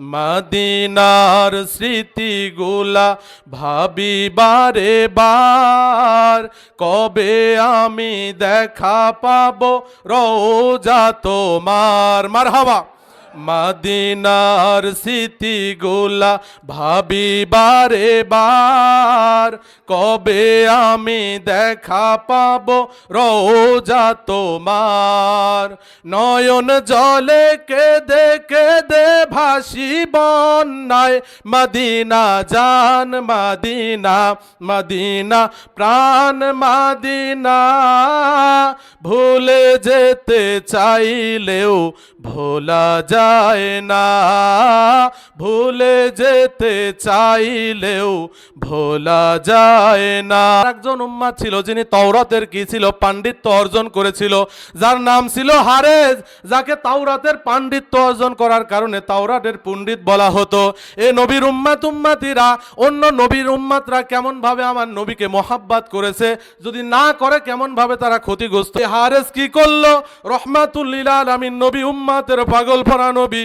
মদিনার স্মৃতিগুলা ভাবি বারে। বার কবে আমি দেখা পাবো? রোজা তোমার। মার হাওয়া মদিনার স্মৃতিগুলা ভাবি বারে বার কবে আমি দেখা পাবো রোজা তোমার? নয়ন জলে কেঁদে কেঁদে ভাসি বন্যায়, মদিনা জান, মদিনা মদিনা প্রাণ, মদিনা ভুলে যেতে চাইলেও ভোলা যায় না। ভুলে যেতে চাইলেও ভোলা যায় না। একজন উম্মা ছিল, যিনি তওরাতের কি ছিল? পাণ্ডিত্য অর্জন করেছিল। যার নাম ছিল হারেজ, যাকে তাওরাতের পাণ্ডিত্য অর্জন করার কারণে তাওরাতের পণ্ডিত বলা হতো। এ নবীর উম্মাত উম্মাতিরা, অন্য নবীর উম্মাতরা কেমন ভাবে আমার নবীকে মহাব্বাত করেছে? যদি না করে কেমন ভাবে তারা ক্ষতিগ্রস্ত? হারেস কি করল? রহমাতুল্লিল আলমিন নবী উম্মাতের পাগল ফরা নবী।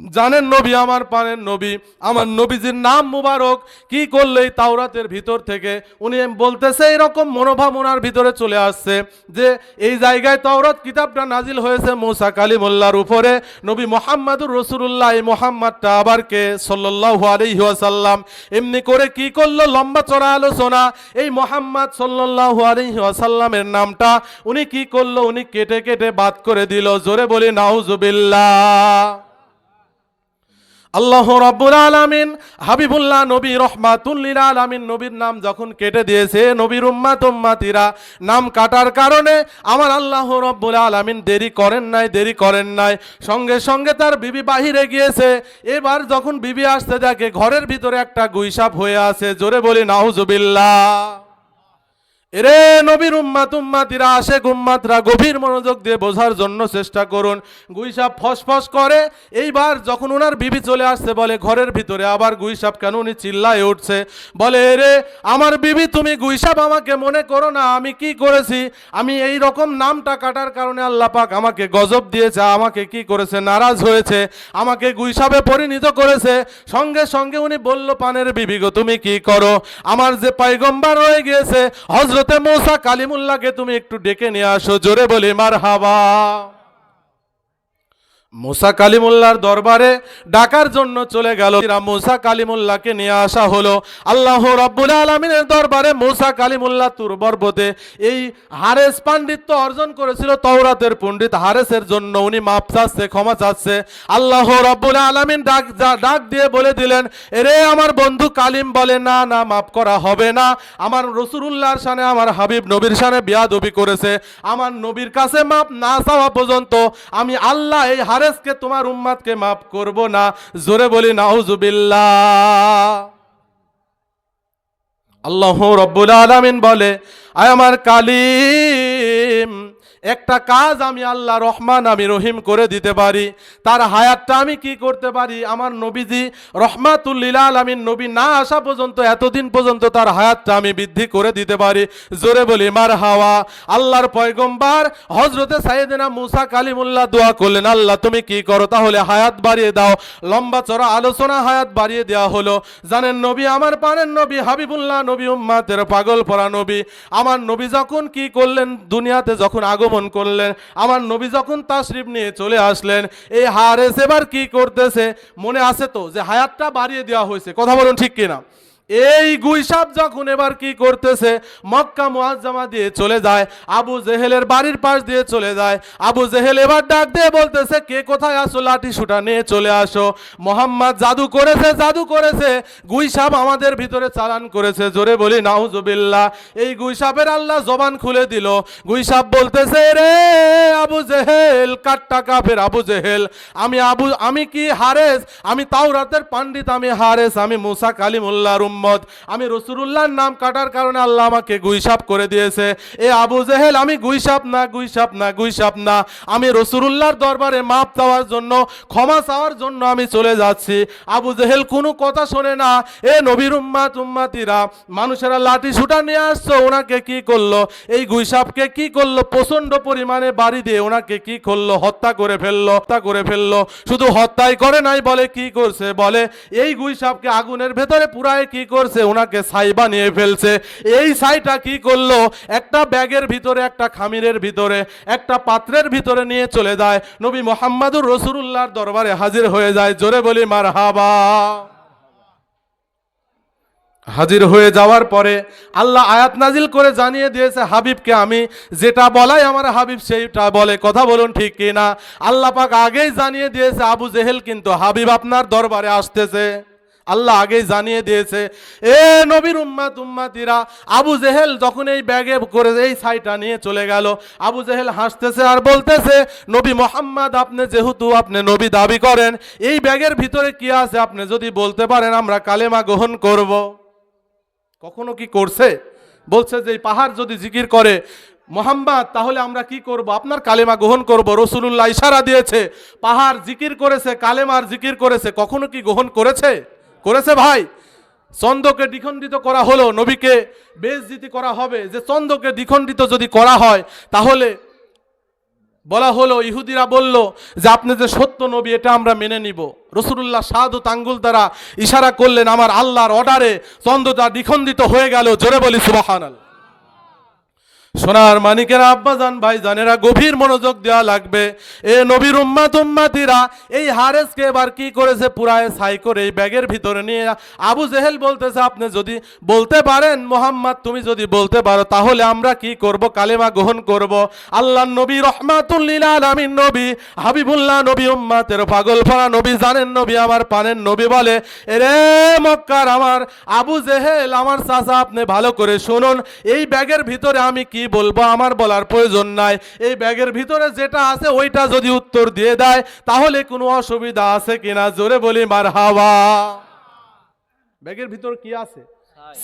জানেন নবী, আমার পানের নবী, আমার নবীজির নাম মুবারক, কি করলে এই তাওরাতের ভিতর থেকে উনি বলতেছে এরকম মনোভাব ওনার ভিতরে চলে আসছে যে এই জায়গায় তাওরাত কিতাবটা নাজিল হয়েছে মৌসা কালিমুল্লার উপরে। নবী মোহাম্মদুর রসুল্লাহ এই মোহাম্মদটা আবার কে? সাল্লাহ আলাইহি ওয়াসাল্লাম। এমনি করে কি করল? লম্বা চড়া আলোচনা। এই মোহাম্মদ সাল্লাহ আলাইহি ওয়াসাল্লামের নামটা উনি কি করল? উনি কেটে কেটে বাদ করে দিল। জোরে বলি, নাউজুবিল্লাহ। আল্লাহ রব্বুল আলামিন, হাবিবুল্লাহ নবী রহমাতুল্লিল আলামিন নবীর নাম যখন কেটে দিয়েছে, নবীর উম্মাত উম্মাতিরা নাম কাটার কারণে আমার আল্লাহ রব্বুল আলামিন দেরি করেন নাই, দেরি করেন নাই। সঙ্গে সঙ্গে তার বিবি বাহিরে গিয়েছে। এবার যখন বিবি আসতে দেখে ঘরের ভিতরে একটা গুইসাপ হয়ে আছে। জোরে বলি, নাউজুবিল্লাহ। এরে নবীর উম্মাত উম্মাতিরা আসে উম্মাতরা, গভীর মনোযোগ দিয়ে বোঝার জন্য চেষ্টা করুন। গুইসাপ ফসফস করে, এইবার যখন ওনার বিবি চলে আসছে, বলে, ঘরের ভিতরে। আবার গুইসাপ কেন উনি চিল্লায় উঠছে? বলে, এরে, আমার বিবি, তুমি গুইসাপ আমাকে মনে করো না, আমি কি করেছি? আমি এই রকম নামটা কাটার কারণে আল্লাহ পাক আমাকে গজব দিয়েছে আমাকে কি করেছে? নারাজ হয়েছে, আমাকে গুইসাপে পরিণত করেছে। সঙ্গে সঙ্গে উনি বলল, পানের বিবি গো, তুমি কি করো? আমার যে পাইগম্বার রয়ে গিয়েছে হজরতে মৌসা কালিমুল্লাহকে তুমি একটু ডেকে নিয়ে আসো। জোরে বলে মার হাবা মুসা কালিমুল্লার দরবারে ডাকার জন্য চলে গেল। মুসা কালিমুল্লাহকে নিয়ে আসা হলো। আল্লাহ রাব্বুল আলমিনের দরবারে মুসা কালিমুল্লাহ তুর বর্বতে এই হারেস পাণ্ডিত্য অর্জন করেছিল তওরাতের পণ্ডিত হারেসের জন্য। উনি মাপ চাচ্ছে, ক্ষমা চাচ্ছে। আল্লাহ রাব্বুল আলমিন ডাক ডাক দিয়ে বলে দিলেন, এরে আমার বন্ধু কালিম বলে, না না মাফ করা হবে না। আমার রসুলুল্লাহর সানে আমার হাবিব নবীর সানে বিয়াদবি করেছে। আমার নবীর কাছে মাপ না চাওয়া পর্যন্ত আমি আল্লাহ এই হারেসকে তোমার উম্মাদকে মাফ করব না। জোরে বলি, নাউজুবিল্লাহ। আল্লাহ রব্বুল আলামিন বলে, আয় আমার কালিম। একটা কাজ আমি আল্লাহ রহমান আমি রহিম করে দিতে পারি, তার হায়াতটা আমি কি করতে পারি? আমার নবীজি রহমাতুল্লিল আলামিন, নবী না আসা পর্যন্ত, এতদিন পর্যন্ত তার হায়াতটা আমি বৃদ্ধি করে দিতে পারি। জোরে বলি মার হাওয়া আল্লাহর পয়গম্বার হজরতে সাইয়েদিনা মুসা কালিমুল্লাহ দোয়া করলেন, আল্লাহ, তুমি কি করো? তাহলে হায়াত বাড়িয়ে দাও। লম্বা চড়া আলোচনা হায়াত বাড়িয়ে দেওয়া হলো। জানেন নবী, আমার পানের নবী, হাবিবুল্লাহ নবী, উম্মাতের পাগল পরা নবী। আমার নবী যখন কি করলেন, দুনিয়াতে যখন আগমন করলেন। আমার নবী যখন তাশরিফ নিয়ে চলে আসলেন, এই হারেস এবার কি করতেছে? মনে আছে তো যে হায়াতটা বাড়িয়ে দেওয়া হয়েছে। কথা বলুন ঠিক কিনা? এই গুইসাপ যখন এবার কি করতেছে, মক্কা মুআজ্জামা দিয়ে চলে যায়, আবু জেহেলের বাড়ির পাশ দিয়ে চলে যায়, আবু জেহেল এবার ডাক দিয়ে বলতেছে, কে কোথায় আসো লাঠি সুটা নিয়ে চলে আসো। মোহাম্মদ, জাদু করেছে জাদু করেছে। গুইসাপ আমাদের ভিতরে চালান করেছে। জোরে বলি, নাউজুবিল্লাহ। এই গুইসাপের আল্লাহ জবান খুলে দিল। গুইসাপ বলতেছে রে আবু জেহেল কাট্টা কাফের আবু জেহেল? আমি আবু, আমি কি হারেস? আমি তাওরাতের পাণ্ডিত, আমি হারেস। আমি মুসা কালিমুল্লাহর উম্মত আমি রসুলুল্লাহর নাম কাটার কারণে আল্লাহ আমাকে গুইসাপ করে দিয়েছে। এ আবু জেহেল, আমি গুইসাপ না গুইসাপ না গুইসাপ না। আমি রসুলুল্লাহর দরবারে মাপ দেওয়ার জন্য, ক্ষমা চাওয়ার জন্য আমি চলে যাচ্ছি। আবু জেহেল কোনো কথা শোনে না। এ নবীর উম্মাত, উম্মাতিরা, মানুষেরা লাঠি ছুটা নিয়ে আসছো, ওনাকে কি করল? এই গুইসাপকে কি করল? প্রচণ্ড পরিমাণে বাড়ি দিয়ে ওনাকে কি করল? হত্যা করে ফেলল, হত্যা করে ফেলল। শুধু হত্যাই করে নাই, বলে কি করছে? বলে, এই গুইসাপকে আগুনের ভেতরে পুরায় কি করছে, ওনাকে ছাই বানিয়ে ফেলছে। এই ছাইটা কি করল? একটা ব্যাগের ভিতরে, একটা খামিরের ভিতরে, একটা পাত্রের ভিতরে নিয়ে চলে যায়। নবী মোহাম্মদুর রসুল্লাহর দরবারে হাজির হয়ে যায়। জোরে বলি মার হাবা হাজির হয়ে যাওয়ার পরে আল্লাহ আয়াত নাজিল করে জানিয়ে দিয়েছে, হাবিবকে আমি, যেটা বলাই আমার হাবিব, সেইটা বলে। কথা বলুন ঠিক কি না আল্লাহ পাক আগেই জানিয়ে দিয়েছে, আবু জেহেল কিন্তু হাবিব আপনার দরবারে আসতেছে। আল্লাহ আগেই জানিয়ে দিয়েছে, এ নবীর উম্মাত উম্মাতিরা, আবু জেহেল যখন এই ব্যাগে করে এই ছাইটা নিয়ে চলে গেল, আবু জেহেল হাসতেছে আর বলতেছে, নবী মোহাম্মদ, আপনি যেহেতু আপনি নবী দাবি করেন, এই ব্যাগের ভিতরে কি আছে আপনি যদি বলতে পারেন, আমরা কালেমা গ্রহণ করব। কখনো কি করছে? বলছে যে, এই পাহাড় যদি জিকির করে, মোহাম্মদ, তাহলে আমরা কি করব? আপনার কালেমা গ্রহণ করব। রসুলুল্লাহ ইশারা দিয়েছে, পাহাড় জিকির করেছে, কালেমার জিকির করেছে, কখনো কি গ্রহণ করেছে? করেছে ভাই। চন্দ্রকে দ্বিখণ্ডিত করা হলো, নবীকে বেজদিতি করা হবে। যে চন্দ্রকে দ্বিখণ্ডিত যদি করা হয়, তাহলে বলা হলো, ইহুদিরা বলল যে আপনি যে সত্য নবী, এটা আমরা মেনে নিব। রসুল্লাহ সাধু তাঙ্গুল দ্বারা ইশারা করলেন, আমার আল্লাহর অর্ডারে চন্দ্রটা দ্বিখণ্ডিত হয়ে গেল, জোরে বলি সুবাহান সোনার মানিকেরা আব্বাজান ভাই জানেরা গভীর মনোযোগ দেওয়া লাগবে। এ নবীর উম্মাত উম্মাতিরা, এই হারেসকে এবার কি করেছে? পুরায় ছাই করে এই ব্যাগের ভিতরে নিয়ে আবু জেহেল বলতেছে, আপনি যদি বলতে পারেন মোহাম্মদ, তুমি যদি বলতে পারো, তাহলে আমরা কি করব? কালেমা গ্রহণ করব। আল্লাহ নবী রহমাতুল্লিল আলামিন নবী, হাবিবুল্লাহ নবী উম্মাতের পাগল ফারা নবী জানেন নবী, আমার পানেন নবী বলে, এরে মক্কার আমার আবু জেহেল, আমার চাচা, আপনি ভালো করে শুনুন, এই ব্যাগের ভিতরে আমি কি বলব, আমার বলার প্রয়োজন নাই। এই ব্যাগের ভিতরে যেটা আছে, ওইটা যদি উত্তর দিয়ে দেয়, তাহলে কোনো অসুবিধা আছে কিনা? জোরে বলি মার হাওয়া ব্যাগের ভিতর কি আছে?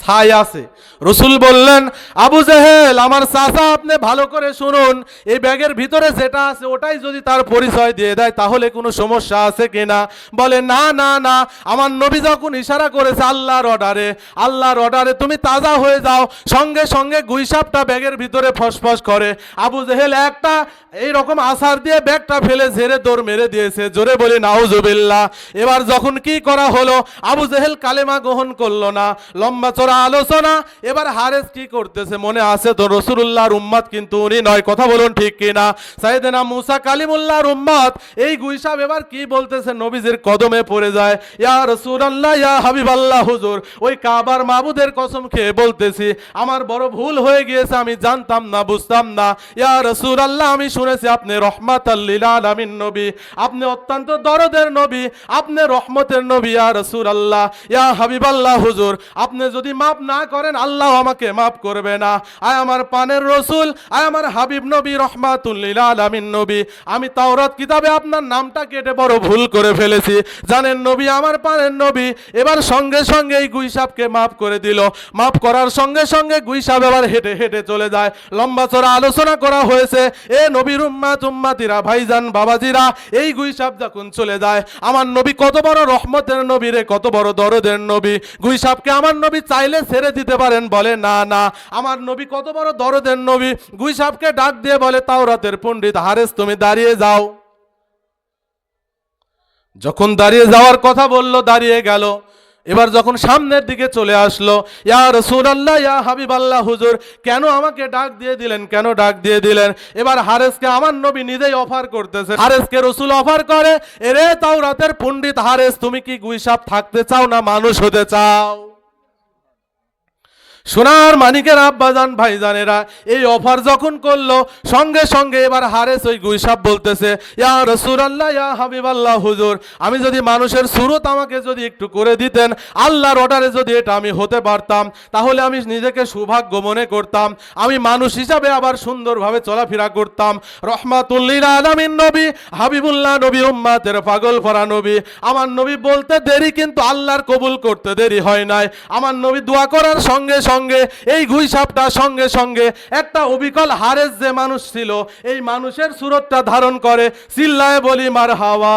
ছাই আছে। রসুল বললেন, আবু জেহেল, আমার চাচা আপনি ভালো করে শুনুন, এই ব্যাগের ভিতরে যেটা আছে ওটাই যদি তার পরিচয় দিয়ে দেয়, তাহলে কোনো সমস্যা আছে কিনা? বলে না না না, আমার নবী যখন ইশারা করেছে আল্লাহর অর্ডারে আল্লাহর অর্ডারে তুমি তাজা হয়ে যাও, সঙ্গে সঙ্গে গুইসাপটা ব্যাগের ভিতরে ফসফস করে। আবু জেহেল একটা এই রকম আসার দিয়ে ব্যাগটা ফেলে ঝেড়ে দৌড় মেরে দিয়েছে। জোরে বলি, নাউজুবিল্লাহ। এবার যখন কি করা হলো, আবু জেহেল কালেমা গ্রহণ করল না, লম্বা চড়া আলোচনা। এবার হারেস কি করতেছে? মনে আছে তো রসুল্লাহর উম্মাদ কিন্তু উনি নয়। কথা বলুন ঠিক কিনা? সাইদেনা মুসা কালিমুল্লাহর উম্মাদ এই গুইসাব এবার কি বলতেছে? নবীজির কদমে পড়ে যায়। ইয়া রসুলাল্লাহ, ইয়া হাবিব আল্লাহ হুজুর, ওই কাবার মাবুদের কসম খেয়ে বলতেছি, আমার বড় ভুল হয়ে গিয়েছে, আমি জানতাম না, বুঝতাম না। ইয়া রসুল আল্লাহ আমি শুনেছি আপনি রহমাত আল্লিল আলামিন নবী, আপনি অত্যন্ত দরদের নবী, আপনি রহমতের নবী, ইয়া রসুল আল্লাহ ইয়া হাবিব আল্লাহ হুজুর, আপনি যদি মাফ না করেন, আল্লাহ আমাকে মাফ করবে না। আয় আমার পানের রসুল, আয় আমার হাবিব নবী রহমাতুল্লিল আলামিন নবী। আমি তাওরাত কিতাবে আপনার নামটা কেটে বড় ভুল করে ফেলেছি। জানেন নবী আমার পানের নবী। এবার সঙ্গে সঙ্গে এই গুইসাবকে মাফ করে দিল। মাফ করার সঙ্গে সঙ্গে গুইসাব এবার হেঁটে হেঁটে চলে যায়। লম্বা চড়া আলোচনা করা হয়েছে। এ নবীর উম্মাত, উম্মাতিরা, ভাইজান, বাবাজিরা, এই গুইসাব যখন চলে যায়, আমার নবী কত বড় রহমতের নবী রে, কত বড় দরদের নবী। গুইসাবকে আমার নবী চাইলে ছেড়ে দিতে পারেন, বলে, না না, আমার নবী কত বড় দরদের নবী। গুইসাবকে ডাক দিয়ে বলে, তাওরাতের পণ্ডিত হারেস, তুমি দাঁড়িয়ে যাও। যখন দাঁড়িয়ে যাওয়ার কথা বলল, দাঁড়িয়ে গেল। এবার যখন সামনের দিকে চলে আসলো, ইয়া রসুল আল্লাহ ইয়া হাবিব আল্লাহ হুজুর, কেন আমাকে ডাক দিয়ে দিলেন, কেন ডাক দিয়ে দিলেন? এবার হারেসকে, আমার নবী নিজেই অফার করতেছে। হারেসকে রসুল অফার করে, এরে তাও রাতের পণ্ডিত হারেস, তুমি কি গুইসাপ থাকতে চাও না, মানুষ হতে চাও? সোনার মানিকের আব্বাজান, ভাইজানেরা, এই অফার যখন করল, সঙ্গে সঙ্গে এবার হারেস ওই গুইসাব বলতেছে, ইয়া রসুলাল্লাহ, ইয়া হাবিবাল্লাহ, হুজুর, আমি যদি মানুষের সুরত আমাকে যদি একটু করে দিতেন, আল্লাহর অর্ডারে যদি এটা আমি হতে পারতাম, তাহলে আমি নিজেকে সৌভাগ্য মনে করতাম, আমি মানুষ হিসাবে আবার সুন্দরভাবে চলাফেরা করতাম। রহমাতুল্লিল আলামিন নবী, হাবিবুল্লাহ নবী, উম্মাতের পাগল ভরা নবী, আমার নবী বলতে দেরি, কিন্তু আল্লাহর কবুল করতে দেরি হয় নাই। আমার নবী দোয়া করার সঙ্গে সঙ্গে এই ঘুই সাপটা সঙ্গে সঙ্গে একটা অবিকল হারেস যে মানুষ ছিল, এই মানুষের সুরতটা ধারণ করে চিল্লায় বলি মার হাওয়া